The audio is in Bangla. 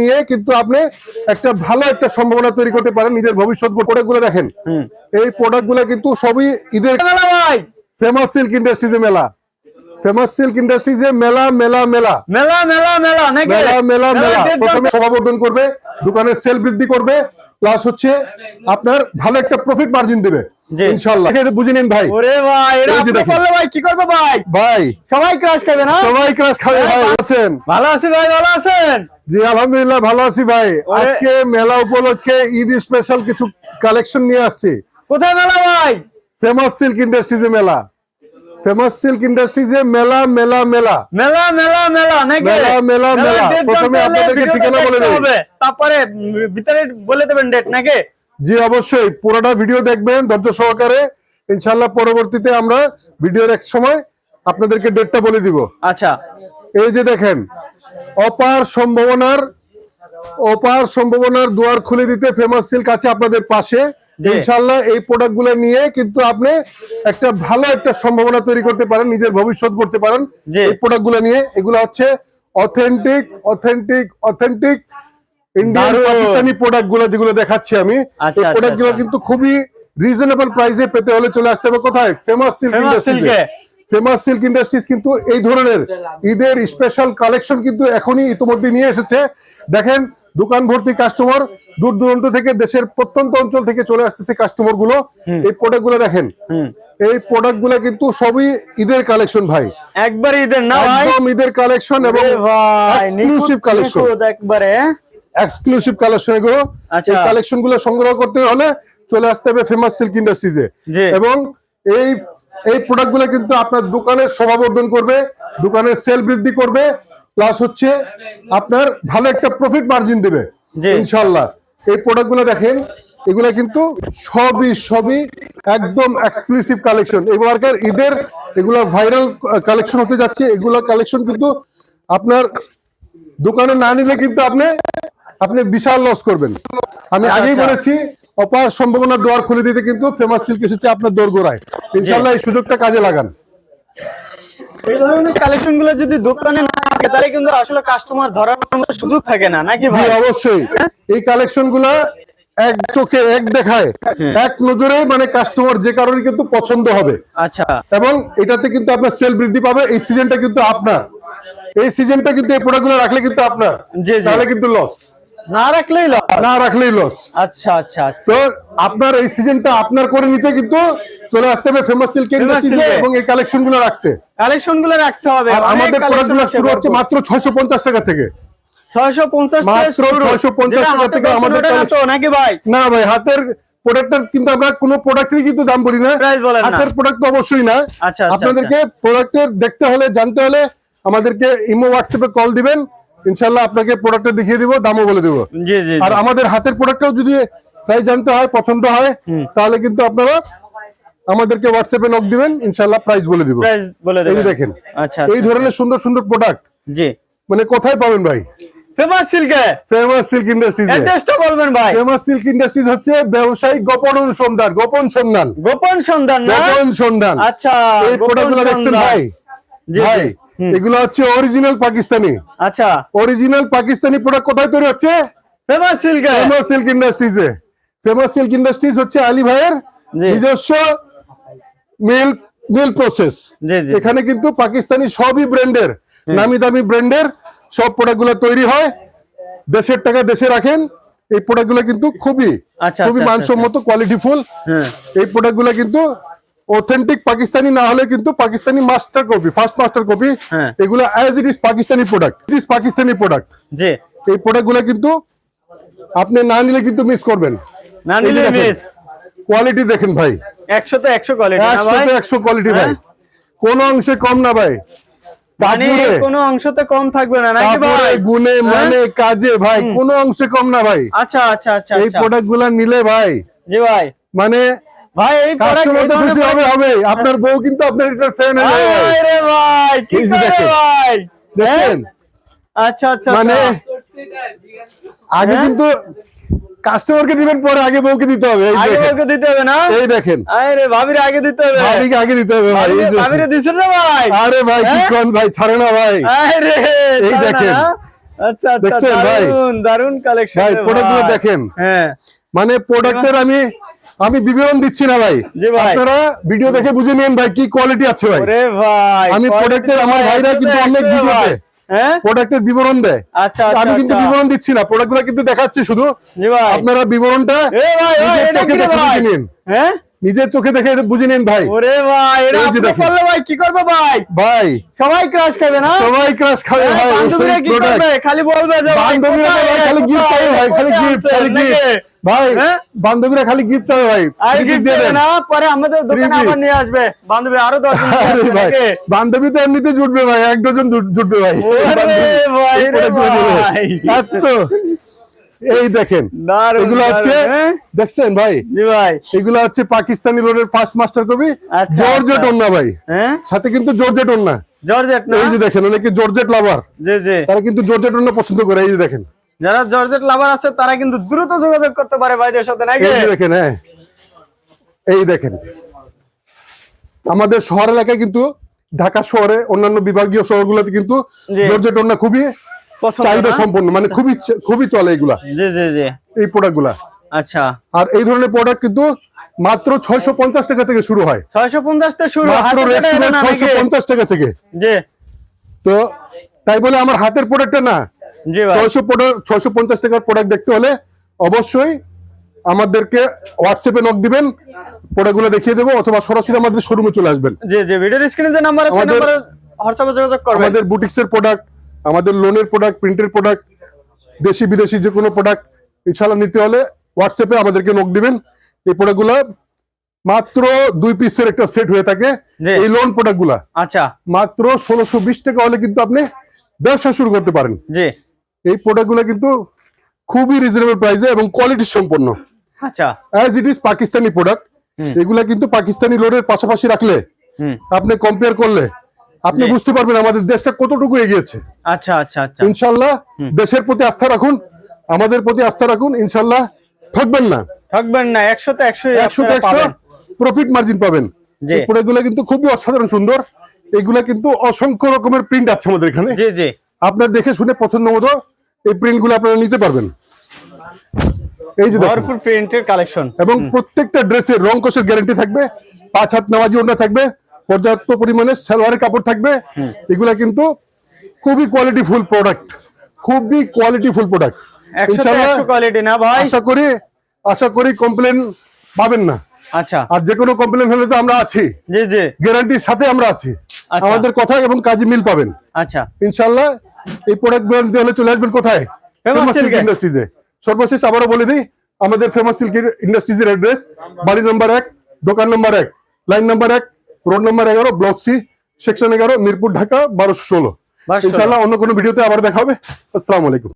নিয়ে কিন্তু আপনি একটা ভালো একটা সম্ভাবনা তৈরি করতে পারেন নিজের ভবিষ্যৎ প্রোডাক্টগুলো দেখেন। এই প্রোডাক্টগুলো কিন্তু সবই ঈদের ফেমাস সিল্ক ইন্ডাস্ট্রিজে মেলা। ফেমাস সিল্ক ইন্ডাস্ট্রিজে মেলা মেলা মেলা। মেলা মেলা মেলা মেলা মেলা মেলা প্রথমে সমাবর্ধন করবে দোকানের সেল বৃদ্ধি করবে প্লাস হচ্ছে আপনার ভালো একটা প্রফিট মার্জিন দেবে। জি। এটা বুঝে নিন ভাই। ওরে ভাই এটা আপনি করলে ভাই কি করবে ভাই? ভাই। সবাই ক্রাশ খাবে না? সবাই ক্লাস খাবে ভাই আছেন ভালো আছি ভাই ভালো আছেন? জি আলহামদুলিল্লাহ ভালো আছি ভাই। আজকে মেলা উপলক্ষে ঈদ স্পেশাল কিছু কালেকশন নিয়ে আসছি। কোথায় মেলা ভাই? ফেমাস সিল্ক ইন্ডাস্ট্রিজে মেলা। ফেমাস সিল্ক ইন্ডাস্ট্রিজে মেলা মেলা মেলা। মেলা মেলা মেলা নাকি? মেলা, মেলা, মেলা। প্রথমে আপনাদেরকে ঠিকানা বলে দেই। তারপরে ভিতরে বলে দেবেন ডেট নাকি? জি অবশ্যই। পুরোটা ভিডিও দেখবেন ধৈর্য সহকারে। ইনশাল্লাহ পরবর্তীতে আমরা ভিডিওর এক সময় আপনাদেরকে ডেটটা বলে দিব। আচ্ছা। এই যে দেখেন অপার সম্ভাবনার অপার সম্ভাবনার দুয়ার খুলে দিতে ফেমাস সিল্ক আছে আপনাদের পাশে। ইনশাল্লাহ এই প্রোডাক্টগুলো নিয়ে কিন্তু আপনি একটা ভালো একটা সম্ভাবনা তৈরি করতে পারেন নিজের ভবিষ্যৎ করতে পারেন। এই প্রোডাক্টগুলো নিয়ে এগুলো হচ্ছে authentic authentic authentic Indian Pakistani প্রোডাক্টগুলো যেগুলো দেখাচ্ছি আমি। আচ্ছা, এই আচ্ছা, প্রোডাক্টগুলো আচ্ছা। কিন্তু খুবই রিজনেবল প্রাইসে পেতে হলে চলে আসতে হবে। কোথায়? Famous silk. Famous silk industries কিন্তু এই ধরনের ঈদের স্পেশাল কালেকশন কিন্তু এখনই ইতিমধ্যে নিয়ে এসেছে। দেখেন দোকান ভর্তি কাস্টমার দূর দূরান্ত থেকে দেশের প্রত্যন্ত অঞ্চল থেকে চলে আসতেছে কাস্টমারগুলো। এই প্রোডাক্টগুলো দেখেন। এই প্রোডাক্টগুলো কিন্তু সবই ঈদের কালেকশন ভাই। একবার ঈদের না একদম ঈদের কালেকশন এবং এক্সক্লুসিভ কালেকশন একবারে। এক্সক্লুসিভ কালেকশন এগুলো। আচ্ছা। এই কালেকশনগুলো সংগ্রহ করতে হলে চলে আসতে হবে ফেমাস সিল্ক ইন্ডাস্ট্রিজে। এবং এই এই প্রোডাক্টগুলো কিন্তু আপনার দোকানের শোভাবর্ধন করবে দোকানের সেল বৃদ্ধি করবে প্লাস হচ্ছে আপনার ভালো একটা প্রফিট মার্জিন দেবে ইনশাল্লাহ এই প্রোডাক্টগুলো দেখেন এগুলা কিন্তু সবই সবই একদম এক্সক্লুসিভ কালেকশন এবারকার ঈদের এগুলা ভাইরাল কালেকশন হতে যাচ্ছে এগুলা কালেকশন কিন্তু আপনার দোকানে না নিলে কিন্তু আপনি আপনি বিশাল লস করবেন। আমি আগেই আচ্ছা। বলেছি অপার সম্ভাবনা দোয়ার খুলে দিতে কিন্তু ফেমাস সিল্ক এসেছে আপনার দোর গোড়ায় ইনশাল্লাহ এই সুযোগটা কাজে লাগান। এই ধরনের কালেকশনগুলো যদি দোকানে না তাহলে কিন্তু আসলে কাস্টমার ধরার সুযোগ থাকে না নাকি ভাই? অবশ্যই। এই কালেকশনগুলা এক চোখে এক দেখায় এক নজরে মানে কাস্টমার যে কারণে কিন্তু পছন্দ হবে। আচ্ছা। এবং এটাতে কিন্তু আপনার সেল বৃদ্ধি পাবে এই সিজনটা কিন্তু আপনার। এই সিজনটা কিন্তু এই প্রোডাক্টগুলো রাখলে কিন্তু আপনার। তাহলে কিন্তু লস না রাখলেই লস না রাখলেই লস আচ্ছা আচ্ছা আচ্ছা। তো আপনার এই সিজনটা আপনার করে নিতে কিন্তু চলে আসতে হবে ফেমাস সিল্ক ইন্ডাস্ট্রিজে এবং এই কালেকশনগুলো রাখতে। কালেকশনগুলো রাখতে হবে। আর আমাদের প্রোডাক্টগুলো শুরু হচ্ছে মাত্র ছয়শো পঞ্চাশ টাকা থেকে। ছয়শো পঞ্চাশ মাত্র 650 টাকা থেকে আমাদের নাকি ভাই? না ভাই হাতের প্রোডাক্টের কিন্তু আমরা কোনো প্রোডাক্টেরই কিন্তু দাম বলি না। হাতের প্রোডাক্ট তো অবশ্যই না। আচ্ছা, আচ্ছা, আপনাদেরকে প্রোডাক্টের দেখতে হলে জানতে হলে আমাদেরকে ইমো হোয়াটসঅ্যাপে কল দিবেন। ইনশাল্লাহ আপনাকে প্রোডাক্টটা দেখিয়ে দিব দামও বলে দিব। আর আমাদের হাতের প্রোডাক্টটাও যদি প্রাইস জানতে হয় পছন্দ হয় তাহলে কিন্তু আপনারা আমাদেরকে হোয়াটসঅ্যাপে নক দিবেন ইনশাল্লাহ প্রাইস বলে দিব। প্রাইস বলে এই দেখেন আচ্ছা এই ধরনের সুন্দর সুন্দর প্রোডাক্ট জি। মানে কোথায় পাবেন ভাই? ফেমাস সিল্কে ফেমাস সিল্ক ইন্ডাস্ট্রিজ অ্যাড্রেসটা বলবেন ভাই। ফেমাস সিল্ক ইন্ডাস্ট্রিজ হচ্ছে ব্যবসায়িক গোপন অনুসন্ধান গোপন সন্ধান। গোপন সন্ধান না? গোপন সন্ধান। আচ্ছা এই গোপন প্রোডাক্টগুলো দেখছেন ভাই? জি, ভাই এগুলো হচ্ছে অরিজিনাল পাকিস্তানি আচ্ছা। অরিজিনাল পাকিস্তানি প্রোডাক্ট কোথায় তৈরি হচ্ছে? ফেমাস সিল্কে ফেমাস সিল্ক ইন্ডাস্ট্রিজে ফেমাস সিল্ক ইন্ডাস্ট্রিজ হচ্ছে আলী ভাইয়ের নিজস্ব মিল মিল প্রসেস এখানে কিন্তু পাকিস্তানি সবই ব্র্যান্ডের নামি দামি ব্র্যান্ডের সব প্রোডাক্টগুলো তৈরি হয়। দেশের টাকা দেশে রাখেন। এই প্রোডাক্টগুলো কিন্তু খুবই আচ্ছা, খুবই আচ্ছা, মানসম্মত কোয়ালিটিফুল হ্যাঁ এই প্রোডাক্ট কিন্তু অথেন্টিক পাকিস্তানি না হলে কিন্তু Pakistani master copy first master copy. এগুলো as it is Pakistani product it is Pakistani product জি। এই প্রোডাক্টগুলো কিন্তু আপনি না নিলে কিন্তু মিস করবেন। না নিলে মিস কোয়ালিটি দেখেন ভাই। তো কোয়ালিটি না তো কোয়ালিটি ভাই হ্যাঁ? কোন অংশে কম না ভাই। মানে কাপড়ে, কোনো অংশতে কম থাকবে না নাকি ভাই? গুণে মানে কাজে ভাই কোন অংশে কম না ভাই। আচ্ছা আচ্ছা আচ্ছা এই আচ্ছা। নিলে ভাই জি ভাই। মানে ভাই এই product- তো খুশি হবে হবে। আপনার বউ কিন্তু আপনার এটার ফ্যান হয়ে যাবে ভাই। ভাই কি করে ভাই? দেখছেন আচ্ছা আচ্ছা মানে আচ্ছা। আগে কিন্তু কাস্টমারকে দিবেন পরে আগে বউকে দিতে হবে। আগে দিতে হবে না? এই দেখেন। আয় রে ভাবির আগে দিতে হবে। ভাবিকে আগে দিতে হবে ভাই ভাবিরে- দিছেন না ভাই? আরে ভাই কি হ্যাঁ? কোন ভাই ছাড়ে না ভাই। আয় রে এই দেখেন। আচ্ছা আচ্ছা দারুণ দারুণ কালেকশন ভাই, product গুলো দেখেন। হ্যাঁ। মানে প্রোডাক্টের আমি আমি বিবরণ দিচ্ছি না ভাই। আপনারা ভিডিও দেখে বুঝে নিন ভাই কি কোয়ালিটি আছে ভাই। আমি তো আমার ভাইরা কিন্তু অনেক ভিডিওতে। হ্যাঁ? প্রোডাক্টের বিবরণ দেয়। আচ্ছা আচ্ছা আমি কিন্তু আচ্ছা। বিবরণ দিচ্ছি না প্রোডাক্টগুলো কিন্তু দেখাচ্ছি শুধু। আপনারা বিবরণটা এ ভাই ভাই এটা কি ভাই? নিন। হ্যাঁ? নিজের চোখে দেখে বুঝে নিন ভাই। ওরে ভাই এটা আপনি করলে ভাই কি করবে ভাই? ভাই। সবাই ক্রাশ খাবে না? সবাই ক্রাশ খাবে হ্যাঁ, ভাই বান্ধবীরা কি করবে? খালি বলবে যে বান্ধবীরা কোথায়, ভাই খালি গিফট চাই ভাই খালি গিফট খালি গিফট ভাই হ্যাঁ? বান্ধবীরা খালি গিফট চাই ভাই আর গিফট দেবে না পরে আমাদের দোকানে আবার নিয়ে আসবে। বান্ধবী আরও দশ জন ভাই বান্ধবী তো এমনিতে জুটবে ভাই এক ডজন জুটবে ভাই। ওরে। ভাই। এত। এই দেখেন এগুলো হচ্ছে হ্যাঁ? দেখছেন ভাই? ভাই। এগুলো হচ্ছে পাকিস্তানি রোডের ফার্স্ট মাস্টার কবি জর্জেট আচ্ছা। ভাই। হ্যাঁ? সাথে কিন্তু জর্জেট ওন্না জর্জেট এই যে দেখেন অনেকে জর্জেট লাভার জি জি। তারা কিন্তু জর্জেট ওন্না পছন্দ করে এই যে দেখেন। যারা জর্জেট লাভার আছে তারা কিন্তু দ্রুত যোগাযোগ করতে পারে ভাইদের সাথে নাকি? এই দেখেন হ্যাঁ। এই দেখেন। আমাদের শহর এলাকায় কিন্তু ঢাকা শহরে অন্যান্য বিভাগীয় শহরগুলোতে কিন্তু জর্জেট ওন্না খুবই চাহিদা সম্পন্ন মানে খুবই খুবই চলে এগুলা। জি জি জি। এই প্রোডাক্টগুলা আচ্ছা। আর এই ধরনের প্রোডাক্ট কিন্তু মাত্র ছয়শো পঞ্চাশ টাকা থেকে শুরু হয়। ছয়শো পঞ্চাশ থেকে শুরু ছয়শো পঞ্চাশ টাকা থেকে। জি। তো তাই বলে আমার হাতের প্রোডাক্টটা না। ছয়শো ছয়শো পঞ্চাশ টাকার প্রোডাক্ট দেখতে হলে অবশ্যই আমাদেরকে হোয়াটসঅ্যাপে নক দিবেন প্রোডাক্টগুলো দেখিয়ে দেবো অথবা সরাসরি আমাদের শোরুমে চলে আসবেন। জি জি ভিডিওর স্ক্রিনে যে নাম্বার আছে নাম্বারে হোয়াটসঅ্যাপে যোগাযোগ করবেন। আমাদের বুটিক্সের প্রোডাক্ট আমাদের লোনের প্রোডাক্ট প্রিন্টের প্রোডাক্ট দেশি বিদেশি যে কোনো প্রোডাক্ট এছাড়া নিতে হলে হোয়াটসঅ্যাপে আমাদেরকে নক দিবেন। এই প্রোডাক্টগুলো মাত্র দুই পিসের একটা সেট হয়ে থাকে। এই লোন প্রোডাক্টগুলা আচ্ছা। মাত্র ষোলোশো বিশ টাকা হলে কিন্তু আপনি ব্যবসা শুরু করতে পারেন। এই প্রোডাক্টগুলো কিন্তু খুবই রিজনেবল প্রাইসে এবং কোয়ালিটি সম্পন্ন। আচ্ছা। As it is Pakistani product এগুলা কিন্তু পাকিস্তানি লোডের পাশাপাশি রাখলে আপনি কম্পেয়ার করলে আপনি বুঝতে পারবেন আমাদের দেশটা কতটুকু এগিয়েছে। আচ্ছা আচ্ছা আচ্ছা। ইনশাল্লাহ দেশের প্রতি আস্থা রাখুন আমাদের প্রতি আস্থা রাখুন ইনশাল্লাহ ঠকবেন না। ঠকবেন না একশোতে একশো একশো একশো প্রফিট মার্জিন পাবেন। জি। এই প্রোডাক্টগুলো কিন্তু খুবই অসাধারণ সুন্দর। এগুলা কিন্তু অসংখ্য রকমের প্রিন্ট আছে আমাদের এখানে। জি জি। আপনার দেখে শুনে পছন্দ মতো এই প্রিন্টগুলো আপনারা নিতে পারবেন। এই যে। ভরপুর প্রিন্টের কালেকশন এবং প্রত্যেকটা ড্রেসের রং কোষের গ্যারান্টি থাকবে পাঁচ হাত নামাজি ওড়না থাকবে পর্যাপ্ত পরিমাণে সালোয়ারের কাপড় থাকবে। এগুলা কিন্তু খুবই কোয়ালিটি ফুল প্রোডাক্ট খুবই কোয়ালিটি ফুল প্রোডাক্ট কোয়ালিটি না ভাই? আশা করি আশা করি কমপ্লেন পাবেন না। আচ্ছা। আর যে কোনো কমপ্লেন হলে তো আমরা আছি। জি জি। গ্যারান্টির সাথে আমরা আছি। আচ্ছা। আমাদের কথা এবং কাজে মিল পাবেন। আচ্ছা। ইনশাল্লাহ এই প্রোডাক্ট নিতে হলে চলে আসবেন কোথায়? ফেমাস সিল্ক ইন্ডাস্ট্রিজে সর্বশেষ আবারও বলে দিই আমাদের ফেমাস সিল্ক ইন্ডাস্ট্রিজের অ্যাড্রেস বাড়ি নম্বর এক দোকান নম্বর এক লাইন নম্বর এক রোড নম্বর এগারো ব্লক সি সেকশন এগারো মিরপুর ঢাকা বারোশো ষোলো। 1216 ইনশাল্লাহ অন্য কোনো ভিডিওতে আবার দেখা হবে। আসসালামু আলাইকুম।